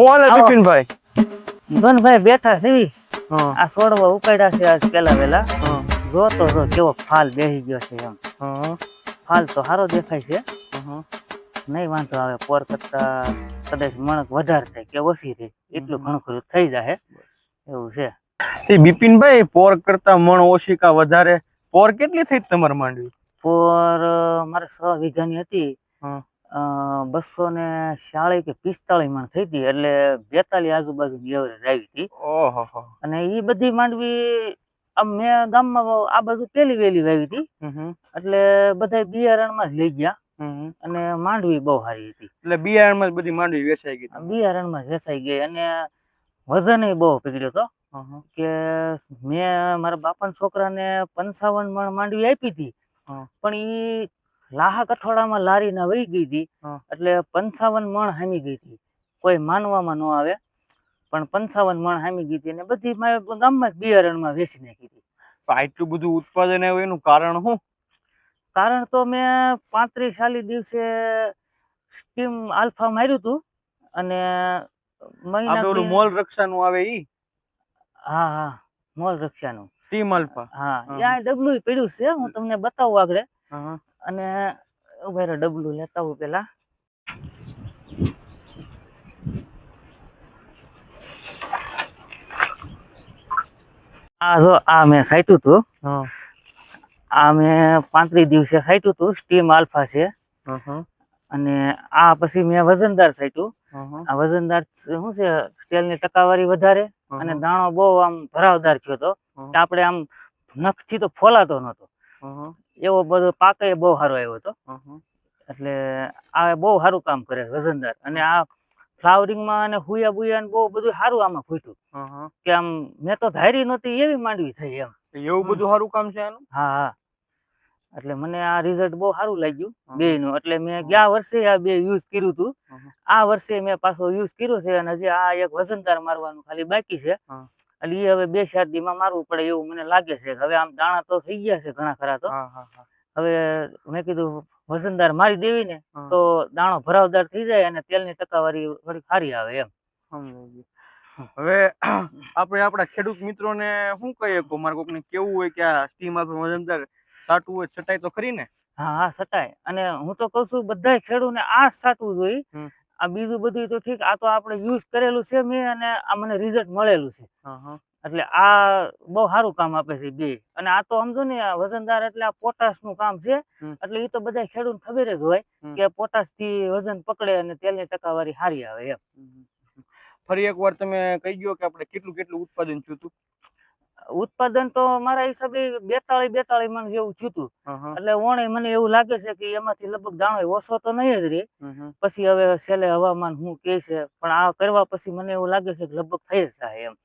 કોણ. બિપિનભાઈ ગનભાઈ બેઠા છે આ છોડવા ઉપાડ્યા છે આજ પેલા વેલા જો તો જો કેવો ફાલ બેહી ગયો છે એમ. ફાલ તો સારો દેખાય છે. નહીં વાંધો આવે પોર કરતા કદાચ મણક વધારે થાય કે ઓછી રહે એટલું. ઘણું ખરું થઈ જાય એવું છે. એ બિપિનભાઈ પોર કરતા મણ ઓછી કા વધારે? પોર કેટલી થઈ તમારે માંડવી? પોર મારે છ વીઘાની હતી. બસો ને ચાળીસ કે પિસ્તાળીસ મણ થઈ હતી એટલે બેતાલીસ આજુબાજુ એવરેજ આવી હતી. ઓહો અને એ બધી માંડવી આમ મેં ગામમાં આ બાજુ પેલી વેલી વાવી હતી. એટલે બધા બિયારણમાં જ લઈ ગયા. અને માંડવી બહુ સારી હતી. એટલે બિયારણમાં જ બધી માંડવી વેચાઈ ગઈ બિયારણમાં જ વેચાઈ ગઈ અને વજન બહુ પીગળ્યો હતો. કે મેં મારા બાપાના છોકરાને પંચાવન મણ માંડવી આપી હતી. પણ ઈ લાહક અઠવાડામાં લારી ના વહી ગઈ હતી. એટલે પંચાવન મણ હામી ગઈ હતી. કોઈ માનવામાં ન આવે. પણ પંચાવન મણ હામી ગઈ હતી અને બધી ગામમાં બિયારણમાં વેચી નાખી હતી. તો આટલું બધું ઉત્પાદન આવ્યું એનું કારણ શું? કારણ તો મેં પાંત્રીસ ચાલીસ દિવસે સ્ટીમ આલ્ફા માર્યું હતું અને મહિના મોલ રક્ષાનું આવે ઈ? હા હા. મોલ રક્ષાનું. સ્ટીમ અલ્ફા હા. ત્યાં ડબલું પડ્યું છે. હું તમને બતાવું આગળ. અને ઊભા ડબલું લેતા હું પેલા. આ જો આ મેં સાઈટ્યું હતું આ મેં પાંત્રીસ દિવસે સાઈટ્યું હતું સ્ટીમ આલ્ફા છે. અને આ પછી મેં વજનદાર સાઈટ્યું આ વજનદાર શું છે તેલની ટકાવારી વધારે અને દાણો બહુ આમ ભરાવદાર થયો હતો આપણે આમ નખથી તો ફોલાતો નહોતો. હા એવો બધો પાકે બહુ સારો આવ્યો હતો. એટલે આ બહુ સારું કામ કરે વજનદાર. અને આ ફ્લાવરિંગમાં અને હુયા બુયા બહુ બધું સારું આમાં ફૂટ્યું. કે આમ મેં તો ધારી નહોતી એવી માંડવી થઈ એમ. એવું બધું સારું કામ છે આનું? હા હા. એટલે મને આ રિઝલ્ટ બહુ સારું લાગ્યું બે નું એટલે મેં ગયા વર્ષે આ બે યુઝ કર્યું હતું આ વર્ષે મેં પાછો યુઝ કર્યો છે અને હજી આ એક વજનદાર મારવાનું ખાલી બાકી છે. એટલે એ હવે બે ચાર દીમાં મારવું પડે એવું મને લાગે છે. હવે આમ દાણા તો થઈ ગયા છે ઘણા ખરા તો. હવે મેં કીધું વજનદાર મારી દેવી ને તો દાણો ભરાવદાર થઈ જાય અને તેલની ટકાવારી થોડી સારી આવે એમ. હવે આપણે આપણા ખેડૂત મિત્રોને શું કહીએ કો કોક કોકને કેવું હોય કે આ સ્ટીમ આપણે વજનદાર સાટવું હોય છટાઈ તો ખરી ને? હા હા સટાય અને હું તો કઉ છું બધા ખેડૂત ને આ જ સાટવું જોઈએ. આ બીજું બધું તો ઠીક આ તો આપણે યુઝ કરેલું છે મેં અને આ મને રિઝલ્ટ મળેલું છે. એટલે આ બહુ સારું કામ આપે છે બે. અને આ તો સમજો ને આ વજનદાર એટલે આ પોટાશનું કામ છે. એટલે એ તો બધા ખેડૂત ખબર જ હોય કે પોટાશથી વજન પકડે અને તેલની ટકાવારી સારી આવે એમ. ફરી એકવાર તમે કહી ગયો કે આપણે કેટલું કેટલું ઉત્પાદન થયું હતું? ઉત્પાદન તો મારા હિસાબે બેતાળી બેતાળી મણ જેવું થયું હા હા એટલે ઓણે મને એવું લાગે છે કે એમાંથી લગભગ દાણો ઓછો તો નહીં જ હમ. પછી હવે છેલ્લે હવામાન શું કે છે પણ આ કરવા પછી મને એવું લાગે છે કે લગભગ થઈ જ જાય એમ.